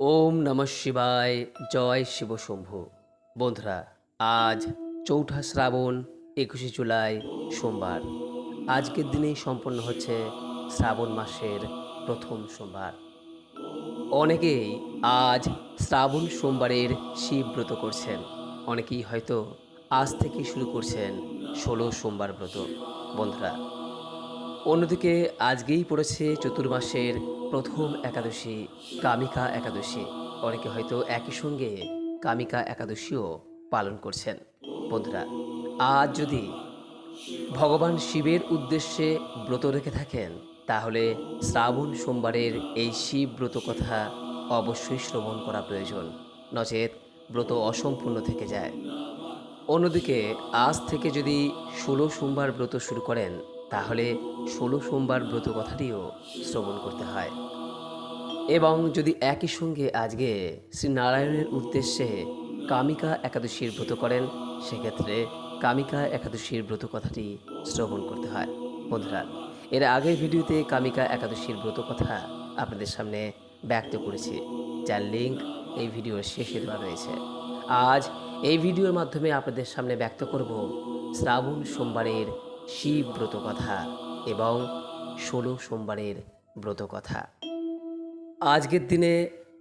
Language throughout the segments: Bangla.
ওম নমঃ শিবায়, জয় শিব শম্ভু। বন্ধুরা, আজ চৌঠা শ্রাবণ, একুশে জুলাই, সোমবার। আজকের দিনেই সম্পন্ন হচ্ছে শ্রাবণ মাসের প্রথম সোমবার। অনেকেই আজ শ্রাবণ সোমবারের শিব ব্রত করছেন। অনেকেই হয়তো আজ থেকে শুরু করছেন ষোলো সোমবার ব্রত। বন্ধুরা অন্যদিকে আজকেই পড়েছে চতুর্মাসের প্রথম একাদশী, কামিকা একাদশী। অনেকে হয়তো একই সঙ্গে কামিকা একাদশীও পালন করছেন। বন্ধুরা, আজ যদি ভগবান শিবের উদ্দেশ্যে ব্রত রেখে থাকেন, তাহলে শ্রাবণ সোমবারের এই শিব ব্রত কথা অবশ্যই শ্রবণ করা প্রয়োজন। নচেত ব্রত অসম্পূর্ণ থেকে যায়। অন্যদিকে আজ থেকে যদি ষোলো সোমবার ব্রত শুরু করেন তাহলে ষোলো সোমবার ব্রত কথাটিও শ্রবণ করতে হয়। এবং যদি একই সঙ্গে আজকে শ্রী নারায়ণের উদ্দেশ্যে কামিকা একাদশীর ব্রত করেন, সেক্ষেত্রে কামিকা একাদশীর ব্রত কথাটি শ্রবণ করতে হয়। বন্ধুরা, এর আগের ভিডিওতে কামিকা একাদশীর ব্রত কথা আপনাদের সামনে ব্যক্ত করেছি। যার লিঙ্ক এই ভিডিওর শেষে দেওয়া রয়েছে। আজ এই ভিডিওর মাধ্যমে আপনাদের সামনে ব্যক্ত করব শ্রাবণ সোমবারের শিব ব্রত কথা এবং ষোলো সোমবারের ব্রত কথা আজকের দিনে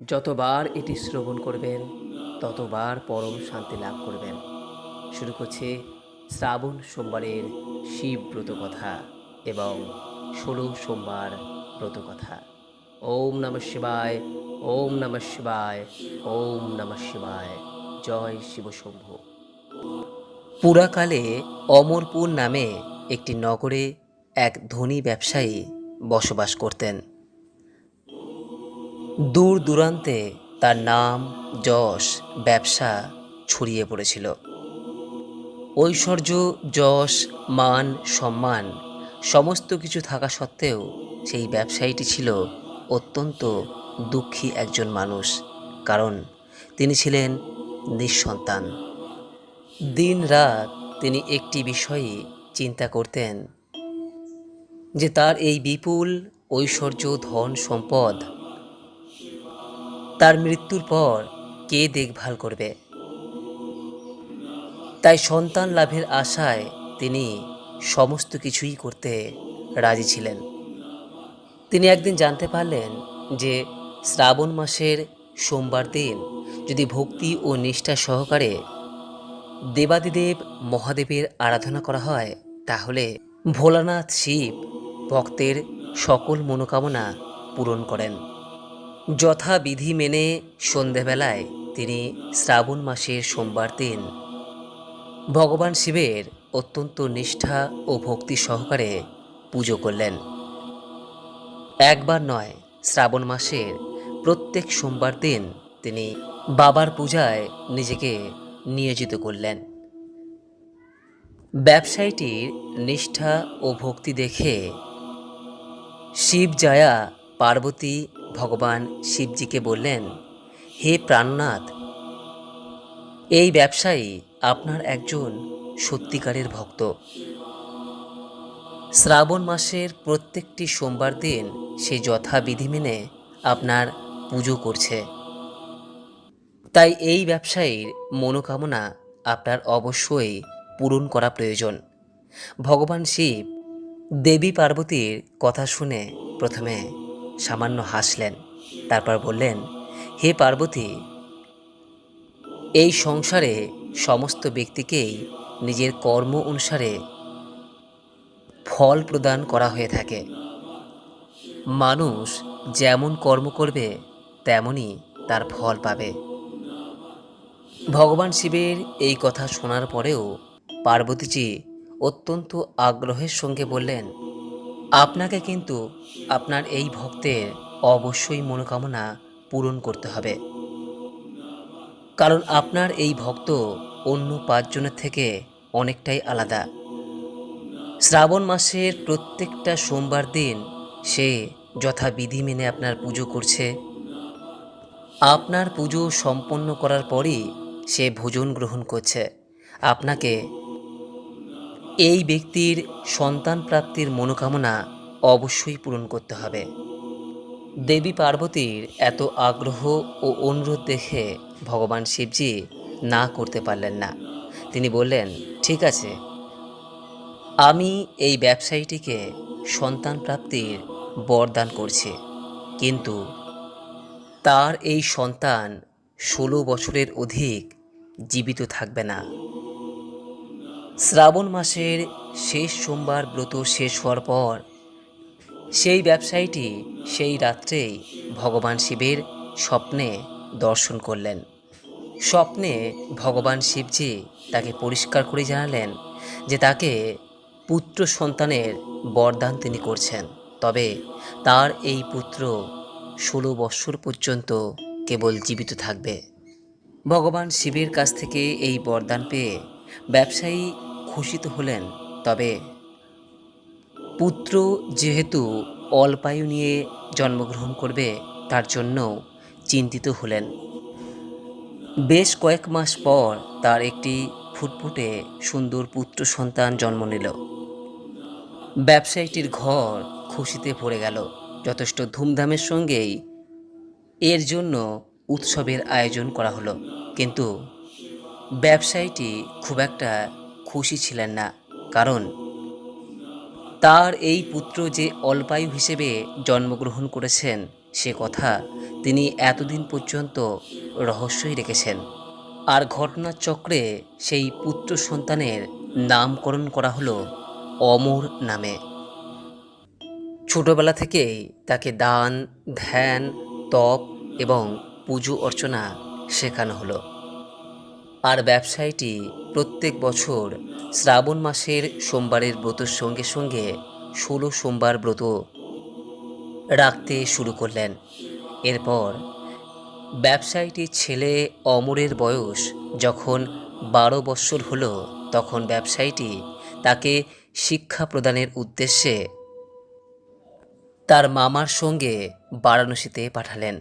যতবার এটি শ্রবণ করবেন, ততবার পরম শান্তি লাভ করবেন। শুরু করছি শ্রাবণ সোমবারের শিব ব্রত কথা এবং ষোলো সোমবার ব্রত কথা ওম নমঃ শিবায়, ওম নমঃ শিবায়, ওম নমঃ শিবায়। জয় শিব শম্ভু। পুরাকালে অমরপুর নামে একটি নগরে এক ধনী ব্যবসায়ী বসবাস করতেন। দূর দূরান্তে তার নাম, যশ, ব্যবসা ছড়িয়ে পড়েছিল। ঐশ্বর্য, যশ, মান, সম্মান সমস্ত কিছু থাকা সত্ত্বেও সেই ব্যবসায়ীটি ছিল অত্যন্ত দুঃখী একজন মানুষ, কারণ তিনি ছিলেন নিঃসন্তান। দিন রাত তিনি একটি বিষয়ে চিন্তা করতেন যে তার এই বিপুল ঐশ্বর্য ধন সম্পদ তার মৃত্যুর পর কে দেখভাল করবে? তাই সন্তান লাভের আশায় তিনি সমস্ত কিছুই করতে রাজি ছিলেন। তিনি একদিন জানতে পারলেন যে শ্রাবণ মাসের সোমবার দিন যদি ভক্তি ও নিষ্ঠা সহকারে দেবাদিদেব মহাদেবের আরাধনা করা হয় তাহলে ভোলানাথ শিব ভক্তের সকল মনোকামনা পূরণ করেন। যথাবিধি মেনে সন্ধেবেলায় তিনি শ্রাবণ মাসের সোমবার দিন ভগবান শিবের অত্যন্ত নিষ্ঠা ও ভক্তি সহকারে পুজো করলেন। একবার নয়, শ্রাবণ মাসের প্রত্যেক সোমবার দিন তিনি বাবার পূজায় নিজেকে নিয়োজিত করলেন। ব্যবসায়ীটির নিষ্ঠা ও ভক্তি দেখে শিব জয়া পার্বতী ভগবান শিবজিকে বললেন, হে প্রাণনাথ, এই ব্যবসায়ী আপনার একজন সত্যিকারের ভক্ত। শ্রাবণ মাসের প্রত্যেকটি সোমবার দিন সে যথাবিধি মেনে আপনার পুজো করছে। তাই এই ব্যবসায়ীর মনোকামনা আপনার অবশ্যই পূরণ করা প্রয়োজন। ভগবান শিব দেবী পার্বতীর কথা শুনে প্রথমে সামান্য হাসলেন, তারপর বললেন, হে পার্বতী, এই সংসারে সমস্ত ব্যক্তিকেই নিজের কর্ম অনুসারে ফল প্রদান করা হয়ে থাকে। মানুষ যেমন কর্ম করবে তেমনই তার ফল পাবে। ভগবান শিবের এই কথা শোনার পরেও পার্বতীজি অত্যন্ত আগ্রহের সঙ্গে বললেন, আপনাকে কিন্তু আপনার এই ভক্তের অবশ্যই মনোকামনা পূরণ করতে হবে। কারণ আপনার এই ভক্ত অন্য পাঁচজনের থেকে অনেকটাই আলাদা। শ্রাবণ মাসের প্রত্যেকটা সোমবার দিন সে যথাবিধি মেনে আপনার পুজো করছে। আপনার পুজো সম্পন্ন করার পরই সে ভোজন গ্রহণ করছে। আপনাকে এই ব্যক্তির সন্তান প্রাপ্তির মনোকামনা অবশ্যই পূরণ করতে হবে। দেবী পার্বতীর এত আগ্রহ ও অনুরোধ দেখে ভগবান শিবজি না করতে পারলেন না। তিনি বললেন, ঠিক আছে। আমি এই ব্যবসায়ীটিকে সন্তান প্রাপ্তির বরদান করছি। কিন্তু তার এই সন্তান ষোলো বছরের অধিক জীবিত থাকবে না। শ্রাবণ মাসের শেষ সোমবার ব্রত শেষ হওয়ার পর, সেই ব্যবসায়ীটি সেই রাত্রেই ভগবান শিবের স্বপ্নে দর্শন করলেন। স্বপ্নে ভগবান শিবজি তাকে পরিষ্কার করে জানালেন যে তাকে পুত্র সন্তানের বরদান তিনি করছেন। তবে তার এই পুত্র ষোলো বৎসর পর্যন্ত কেবল জীবিত থাকবে। ভগবান শিবের কাছ থেকে এই বরদান পেয়ে ব্যবসায়ী খুশি হলেন। তবে পুত্র যেহেতু অল্পায়ু নিয়ে জন্মগ্রহণ করবে, তার জন্য চিন্তিত হলেন। বেশ কয়েক মাস পর তার একটি ফুটফুটে সুন্দর পুত্র সন্তান জন্ম নিল। ব্যবসায়ীটির ঘর খুশিতে ভরে গেল। যথেষ্ট ধুমধামের সঙ্গেই এর জন্য উৎসবের আয়োজন করা হলো। কিন্তু ব্যবসায়ীটি খুব একটা খুশি ছিলেন না। কারণ তার এই পুত্র যে অল্পায়ু হিসেবে জন্মগ্রহণ করেছেন, সে কথা তিনি এতদিন পর্যন্ত রহস্যই রেখেছেন। আর ঘটনাচক্রে সেই পুত্র সন্তানের নামকরণ করা হলো অমর নামে। ছোটবেলা থেকেই তাকে দান, ধ্যান, তপ এবং পুজো অর্চনা শেখানো হলো। আর ব্যবসায়ীটি প্রত্যেক বছর শ্রাবণ মাসের সোমবারের ব্রতর সঙ্গে সঙ্গে ষোলো সোমবার ব্রত রাখতে শুরু করলেন। এরপর ব্যবসায়ীটির ছেলে অমরের বয়স যখন বারো বৎসর হলো, তখন ব্যবসায়ীটি তাকে শিক্ষা প্রদানের উদ্দেশ্যে তার মামার সঙ্গে বারাণসীতে পাঠালেন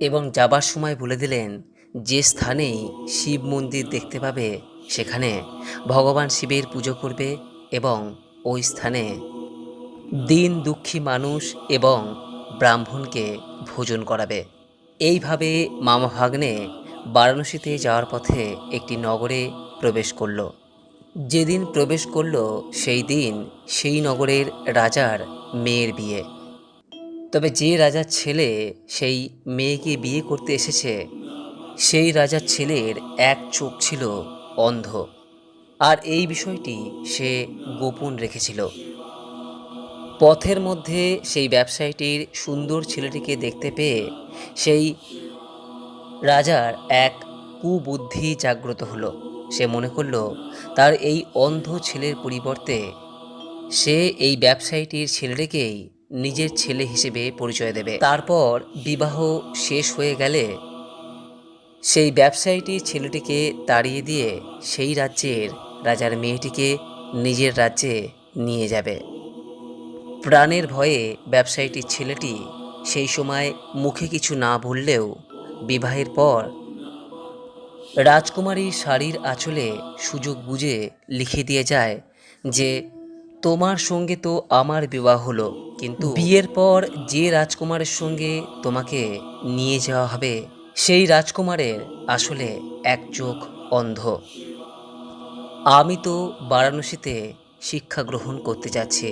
এবং যাবার সময় বলে দিলেন যে স্থানেই শিব মন্দির দেখতে পাবে, সেখানে ভগবান শিবের পুজো করবে এবং ওই স্থানে দিন দুঃখী মানুষ এবং ব্রাহ্মণকে ভোজন করাবে। এইভাবে মামা ভাগ্নে বারাণসীতে যাওয়ার পথে একটি নগরে প্রবেশ করল। যেদিন প্রবেশ করল, সেই দিন সেই নগরের রাজার মেয়ের বিয়ে। তবে যে রাজার ছেলে সেই মেয়েকে বিয়ে করতে এসেছে সেই রাজার ছেলের এক চোখ ছিল অন্ধ, আর এই বিষয়টি সে গোপন রেখেছিল। পথের মধ্যে সেই ব্যবসায়ীটির সুন্দর ছেলেটিকে দেখতে পেয়ে সেই রাজার এক কুবুদ্ধি জাগ্রত হলো। সে মনে করল, তার এই অন্ধ ছেলের পরিবর্তে সে এই ব্যবসায়ীটির ছেলেটিকেই নিজের ছেলে হিসেবে পরিচয় দেবে। তারপর বিবাহ শেষ হয়ে গেলে সেই ব্যবসায়ীটি ছেলেটিকে তাড়িয়ে দিয়ে সেই রাজ্যের রাজার মেয়েটিকে নিজের রাজ্যে নিয়ে যাবে। প্রাণের ভয়ে ব্যবসায়ীটির ছেলেটি সেই সময় মুখে কিছু না বললেও বিবাহের পর রাজকুমারী শাড়ির আঁচলে সুযোগ বুঝে লিখে দিয়ে যায় যে তোমার সঙ্গে তো আমার বিবাহ হলো কিন্তু বিয়ের পর যে রাজকুমারের সঙ্গে তোমাকে নিয়ে যাওয়া হবে সেই রাজকুমারের আসলে এক চোখ অন্ধ। আমি তো বারাণসীতে শিক্ষা গ্রহণ করতে যাচ্ছি।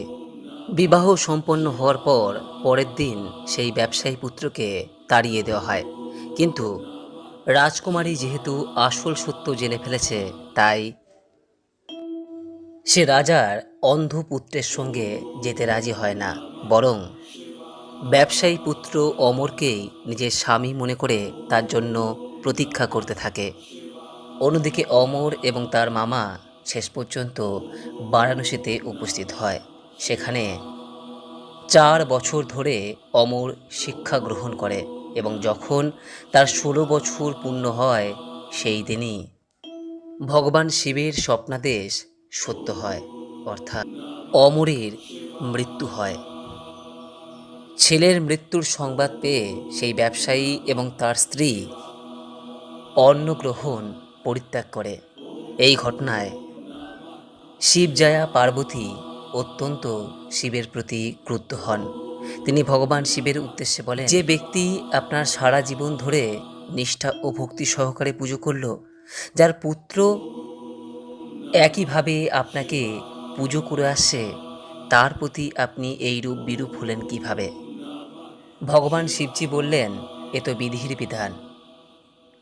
বিবাহ সম্পন্ন হওয়ার পর পরের দিন সেই ব্যবসায়ী পুত্রকে তাড়িয়ে দেওয়া হয়। কিন্তু রাজকুমারী যেহেতু আসল সত্য জেনে ফেলেছে, তাই সে রাজার অন্ধ পুত্রের সঙ্গে যেতে রাজি হয় না, বরং ব্যবসায়ী পুত্র অমরকেই নিজের স্বামী মনে করে তার জন্য প্রতীক্ষা করতে থাকে। অন্যদিকে অমর এবং তার মামা শেষ পর্যন্ত বারাণসীতে উপস্থিত হয়। সেখানে চার বছর ধরে অমর শিক্ষা গ্রহণ করে এবং যখন তার ষোলো বছর পূর্ণ হয়, সেই দিনই ভগবান শিবের স্বপ্নাদেশ সত্য হয়, অর্থাৎ অমরের মৃত্যু হয়। ছেলের মৃত্যুর সংবাদ পেয়ে সেই ব্যবসায়ী এবং তার স্ত্রী অন্ন গ্রহণ পরিত্যাগ করে। এই ঘটনায় শিবজয়া পার্বতী অত্যন্ত শিবের প্রতি ক্রুদ্ধ হন। তিনি ভগবান শিবের উদ্দেশ্যে বলেন, যে ব্যক্তি আপনার সারা জীবন ধরে নিষ্ঠা ও ভক্তি সহকারে পুজো করল, যার পুত্র একইভাবে আপনাকে পুজো করে আসছে তার প্রতি আপনি এই রূপ বিরূপ হলেন কীভাবে? ভগবান শিবজি বললেন, এ তো বিধির বিধান।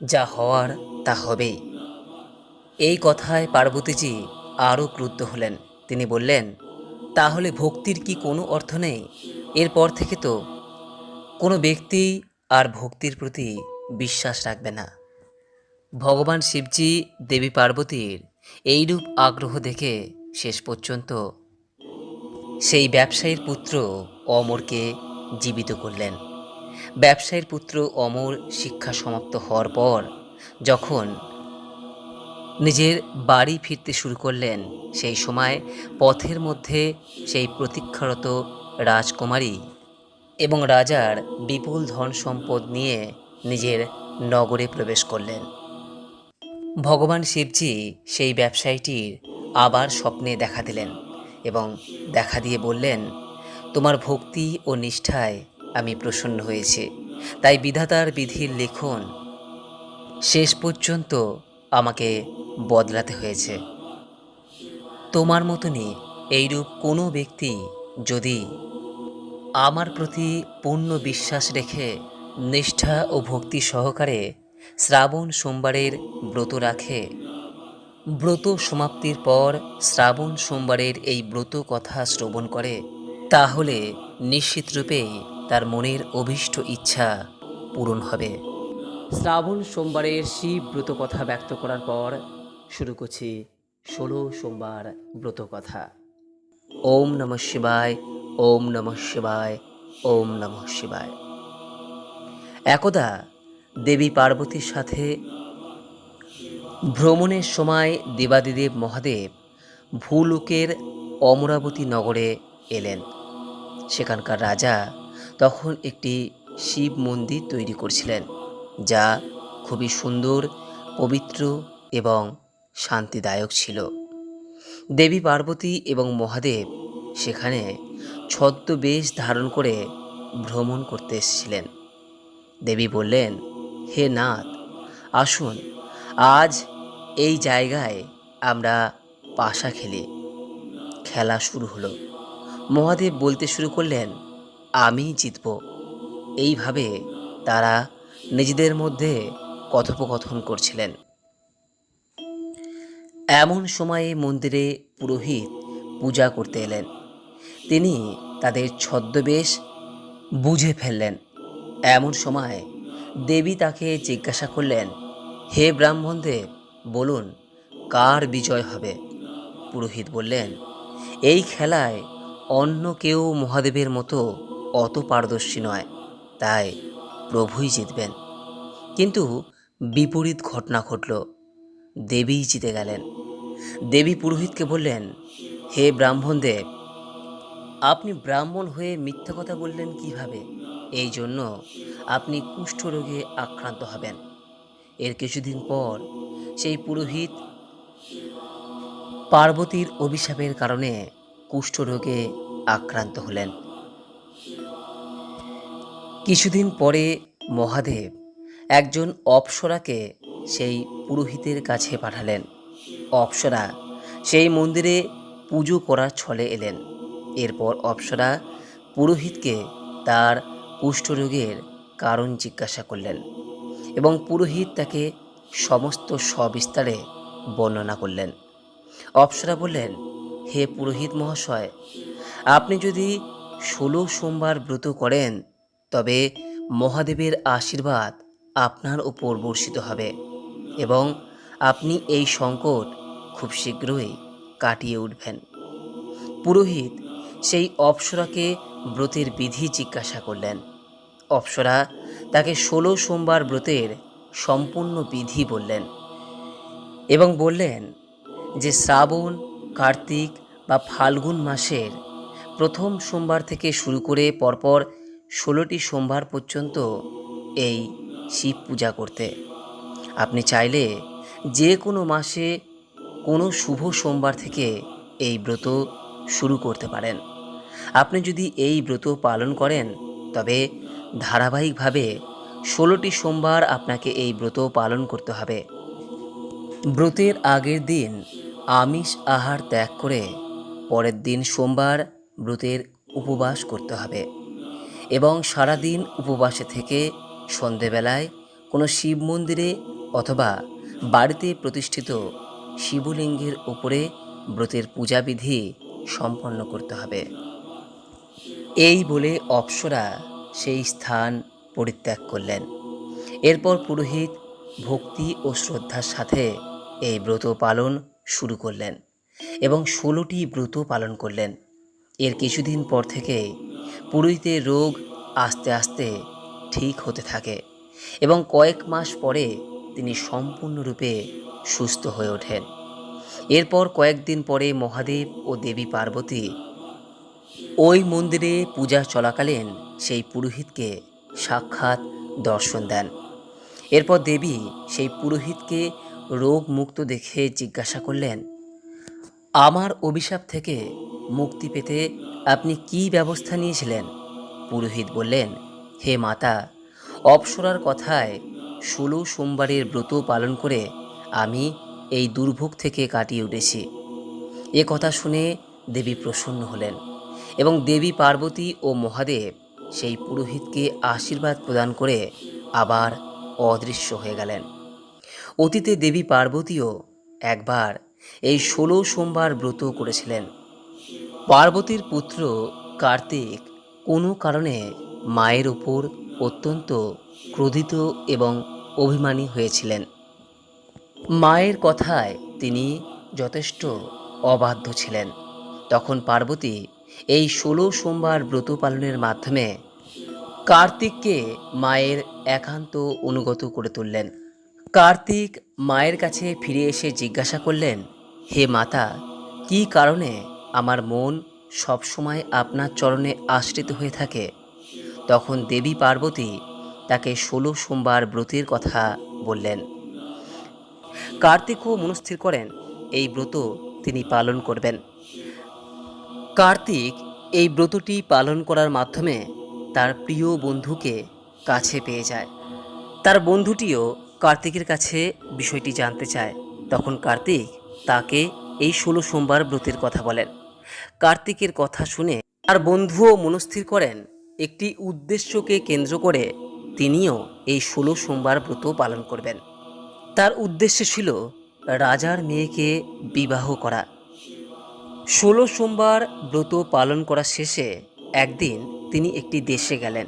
যা হওয়ার, তা হবেই এই কথায় পার্বতীজি আরও ক্রুদ্ধ হলেন। তিনি বললেন, তাহলে ভক্তির কি কোনো অর্থ নেই? এরপর থেকে তো কোনো ব্যক্তি আর ভক্তির প্রতি বিশ্বাস রাখবে না। ভগবান শিবজি দেবী পার্বতীর এইরূপ আগ্রহ দেখে শেষ পর্যন্ত সেই ব্যবসায়ীর পুত্র অমরকে জীবিত করলেন। ব্যবসায়ীর পুত্র অমর শিক্ষা সমাপ্ত হওয়ার পর যখন নিজের বাড়ি ফিরতে শুরু করলেন, সেই সময় পথের মধ্যে সেই প্রতীক্ষারত রাজকুমারী এবং রাজার বিপুল ধন সম্পদ নিয়ে নিজের নগরে প্রবেশ করলেন। ভগবান শিবজি সেই ব্যবসায়ীটির আবার স্বপ্নে দেখা দিলেন এবং দেখা দিয়ে বললেন তোমার ভক্তি ও নিষ্ঠায় আমি প্রসন্ন হয়েছি। তাই বিধাতার বিধির লেখন শেষ পর্যন্ত আমাকে বদলাতে হয়েছে। তোমার মতনই এইরূপ কোনো ব্যক্তি যদি আমার প্রতি পূর্ণ বিশ্বাস রেখে নিষ্ঠা ও ভক্তি সহকারে শ্রাবণ সোমবারের ব্রত রাখে, ব্রত সমাপ্তির পর শ্রাবণ সোমবারের এই ব্রত কথা শ্রবণ করে তাহলে নিশ্চিতরূপেই তার মনের অভীষ্ট ইচ্ছা পূরণ হবে। শ্রাবণ সোমবারের শিব ব্রত কথা ব্যক্ত করার পর শুরু করছি ষোলো সোমবার ব্রত কথা। ওম নমঃ শিবায়, ওম নমঃ শিবায়, ওম নমঃ শিবায়। একদা দেবী পার্বতীর সাথে ভ্রমণের সময় দেবাদিদেব মহাদেব ভূলোকের অমরাবতী নগরে এলেন। সেখানকার রাজা তখন একটি শিব মন্দির তৈরি করছিলেন, যা খুবই সুন্দর, পবিত্র এবং শান্তিদায়ক ছিল। দেবী পার্বতী এবং মহাদেব সেখানে ছদ্মবেশ ধারণ করে ভ্রমণ করতে এসেছিলেন। দেবী বললেন, হে নাথ, আসুন, আজ এই জায়গায় আমরা পাশা খেলি। খেলা শুরু হলো। মহাদেব বলতে শুরু করলেন, আমি জিতব। এইভাবে তারা নিজেদের মধ্যে কথোপকথন করছিলেন। এমন সময়ে মন্দিরে পুরোহিত পূজা করতে এলেন। তিনি তাদের ছদ্মবেশ বুঝে ফেললেন। এমন সময় দেবী তাকে জিজ্ঞাসা করলেন, হে ব্রাহ্মণদেব বলুন, কার বিজয় হবে? পুরোহিত বললেন, এই খেলায় অন্য কেউ মহাদেবের মতো অত পারদর্শী নয়, তাই প্রভুই জিতবেন। কিন্তু বিপরীত ঘটনা ঘটল। দেবীই জিতে গেলেন। দেবী পুরোহিতকে বললেন, হে ব্রাহ্মণদেব আপনি ব্রাহ্মণ হয়ে মিথ্যা কথা বললেন কীভাবে? এই জন্য আপনি কুষ্ঠরোগে আক্রান্ত হবেন। এর কিছুদিন পর সেই পুরোহিত পার্বতীর অভিশাপের কারণে কুষ্ঠরোগে আক্রান্ত হলেন। কিছুদিন পরে মহাদেব একজন অপ্সরাকে সেই পুরোহিতের কাছে পাঠালেন। অপ্সরা সেই মন্দিরে পুজো করার ছলে এলেন। এরপর অপ্সরা পুরোহিতকে তার কুষ্ঠরোগের কারণ জিজ্ঞাসা করলেন এবং পুরোহিত তাকে সমস্ত সবিস্তারে বর্ণনা করলেন। অপ্সরা বললেন, হে পুরোহিত মহাশয় আপনি যদি ষোলো সোমবার ব্রত করেন, তবে মহাদেবের আশীর্বাদ আপনার উপর বর্ষিত হবে এবং আপনি এই সংকট খুব শীঘ্রই কাটিয়ে উঠবেন। পুরোহিত সেই অপ্সরাকে ব্রতের বিধি জিজ্ঞাসা করলেন। অপ্সরা তাকে ষোলো সোমবার ব্রতের সম্পূর্ণ বিধি বললেন এবং বললেন যে শ্রাবণ, কার্তিক বা ফাল্গুন মাসের প্রথম সোমবার থেকে শুরু করে পরপর ষোলোটি সোমবার পর্যন্ত এই শিব পূজা করতে। আপনি চাইলে যে কোনো মাসে কোনো শুভ সোমবার থেকে এই ব্রত শুরু করতে পারেন। আপনি যদি এই ব্রত পালন করেন, তবে ধারাবাহিকভাবে ষোলোটি সোমবার আপনাকে এই ব্রত পালন করতে হবে। ব্রতের আগের দিন আমিষ আহার ত্যাগ করে পরের দিন সোমবার ব্রতের উপবাস করতে হবে এবং সারাদিন উপবাসে থেকে সন্ধেবেলায় কোনো শিব মন্দিরে অথবা বাড়িতে প্রতিষ্ঠিত শিবলিঙ্গের উপরে ব্রতের পূজাবিধি সম্পন্ন করতে হবে। এই বলে অপ্সরা সেই স্থান পরিত্যাগ করলেন। এরপর পুরোহিত ভক্তি ও শ্রদ্ধার সাথে এই ব্রত পালন শুরু করলেন এবং ষোলোটি ব্রত পালন করলেন। এর কিছুদিন পর থেকে পুরোহিতের রোগ আস্তে আস্তে ঠিক হতে থাকে এবং কয়েক মাস পরে তিনি সম্পূর্ণরূপে সুস্থ হয়ে ওঠেন। এরপর কয়েকদিন পরে মহাদেব ও দেবী পার্বতী ওই মন্দিরে পূজা চলাকালীন সেই পুরোহিতকে সাক্ষাৎ দর্শন দেন। এরপর দেবী সেই পুরোহিতকে রোগ মুক্ত দেখে জিজ্ঞাসা করলেন, আমার অভিশাপ থেকে মুক্তি পেতে আপনি কি ব্যবস্থা নিয়েছিলেন? পুরোহিত বললেন, হে মাতা, অপসরার কথায় ষোলো সোমবারের ব্রত পালন করে আমি এই দুর্ভোগ থেকে কাটিয়ে উঠেছি। এ কথা শুনে দেবী প্রসন্ন হলেন এবং দেবী পার্বতী ও মহাদেব সেই পুরোহিতকে আশীর্বাদ প্রদান করে আবার অদৃশ্য হয়ে গেলেন। অতীতে দেবী পার্বতীও একবার এই ষোলো সোমবার ব্রত করেছিলেন। পার্বতীর পুত্র কার্তিক কোনো কারণে মায়ের উপর অত্যন্ত ক্রোধিত এবং অভিমানী হয়েছিলেন। মায়ের কথায় তিনি যথেষ্ট অবাধ্য ছিলেন। তখন পার্বতী এই ষোলো সোমবার ব্রত পালনের মাধ্যমে কার্তিককে মায়ের একান্ত অনুগত করে তুললেন। কার্তিক মায়ের কাছে ফিরে এসে জিজ্ঞাসা করলেন, হে মাতা, কী কারণে আমার মন সবসময় আপনার চরণে আশ্রিত হয়ে থাকে। তখন দেবী পার্বতী তাকে ষোলো সোমবার ব্রতের কথা বললেন। কার্তিকও মনস্থির করেন, এই ব্রত তিনি পালন করবেন। কার্তিক এই ব্রতটি পালন করার মাধ্যমে তার প্রিয় বন্ধুকে কাছে পেয়ে যায়। তার বন্ধুটিও কার্তিকের কাছে বিষয়টি জানতে চায়। তখন কার্তিক তাকে এই ষোলো সোমবার ব্রতের কথা বলেন। কার্তিকের কথা শুনে তার বন্ধুও মনস্থির করেন। একটি উদ্দেশ্যকে কেন্দ্র করে তিনিও এই ষোলো সোমবার ব্রত পালন করবেন। তার উদ্দেশ্য ছিল রাজার মেয়েকে বিবাহ করা। ষোলো সোমবার ব্রত পালন করা শেষে একদিন তিনি একটি দেশে গেলেন।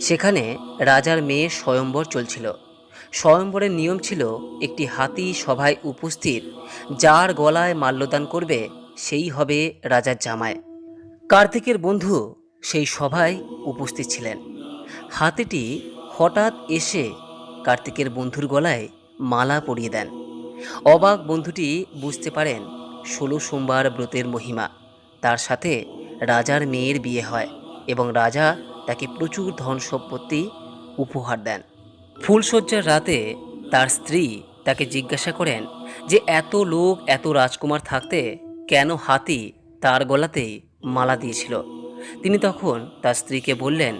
সেখানে রাজার মেয়ে স্বয়ম্বর চলছিল। স্বয়ম্বরের নিয়ম ছিল একটি হাতি সভায় উপস্থিত, যার গলায় মাল্যদান করবে সেই হবে রাজার জামায় কার্তিকের বন্ধু সেই সভায় উপস্থিত ছিলেন। হাতিটি হঠাৎ এসে কার্তিকের বন্ধুর গলায় মালা পরিয়ে দেন। অবাক বন্ধুটি বুঝতে পারেন, ষোলো সোমবার ব্রতের মহিমা। তার সাথে রাজার মেয়ের বিয়ে হয় এবং রাজা তাকে প্রচুর ধন সম্পত্তি উপহার দেন। ফুলশয্যার রাতে তার স্ত্রী তাকে জিজ্ঞাসা করেন যে, এত লোক, এত রাজকুমার থাকতে কেন হাতি তার গলাতেই মালা দিয়েছিল? তিনি তখন তার স্ত্রীকে বললেন,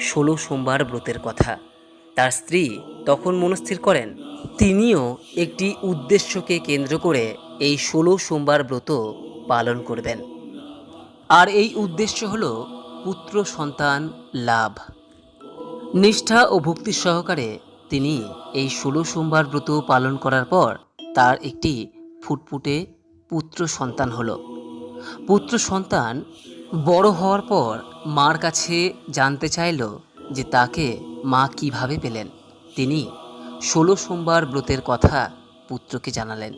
ষোলো সোমবার ব্রতের কথা। তার স্ত্রী তখন মনস্থির করেন, তিনিও একটি উদ্দেশ্যকে কেন্দ্র করে এই ষোলো সোমবার ব্রত পালন করবেন। আর এই উদ্দেশ্য হল পুত্র সন্তান লাভ। নিষ্ঠা ও ভক্তি সহকারে তিনি এই ষোলো সোমবার ব্রত পালন করার পর তার একটি ফুটফুটে পুত্র সন্তান হলো। পুত্র সন্তান বড় হওয়ার পর মার কাছে জানতে চাইল যে তাকে মা কীভাবে পেলেন। তিনি ষোলো সোমবার ব্রতের কথা পুত্রকে জানালেন।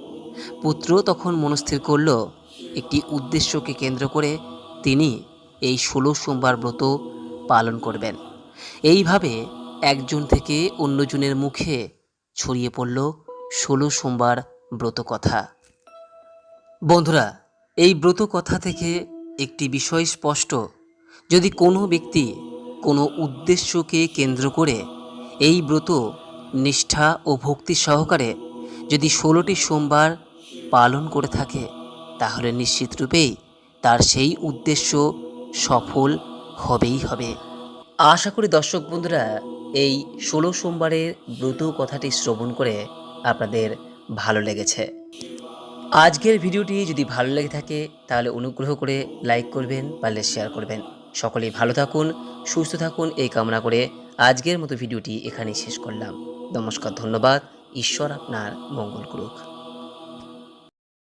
পুত্র তখন মনস্থির করল, একটি উদ্দেশ্যকে কেন্দ্র করে তিনি এই ষোলো সোমবার ব্রত পালন করবেন। এইভাবে একজন থেকে অন্যজনের মুখে ছড়িয়ে পড়ল ষোলো সোমবার ব্রত কথা বন্ধুরা, এই ব্রত কথা থেকে একটি বিষয় স্পষ্ট। যদি কোনো ব্যক্তি কোনো উদ্দেশ্যকে কেন্দ্র করে এই ব্রত, নিষ্ঠা ও ভক্তি সহকারে যদি ষোলোটি সোমবার পালন করে থাকে, তাহলে নিশ্চিতরূপেই তার সেই উদ্দেশ্য সফল হবেই হবে। আশা করি দর্শক বন্ধুরা, এই ষোলো সোমবারের ব্রত কথাটি শ্রবণ করে আপনাদের ভালো লেগেছে। আজকের ভিডিওটি যদি ভালো লেগে থাকে, তাহলে অনুগ্রহ করে লাইক করবেন পারলে শেয়ার করবেন। সকলেই ভালো থাকুন, সুস্থ থাকুন, এই কামনা করে আজকের মতো ভিডিওটি এখানেই শেষ করলাম। নমস্কার, ধন্যবাদ। ঈশ্বর আপনার মঙ্গল করুক।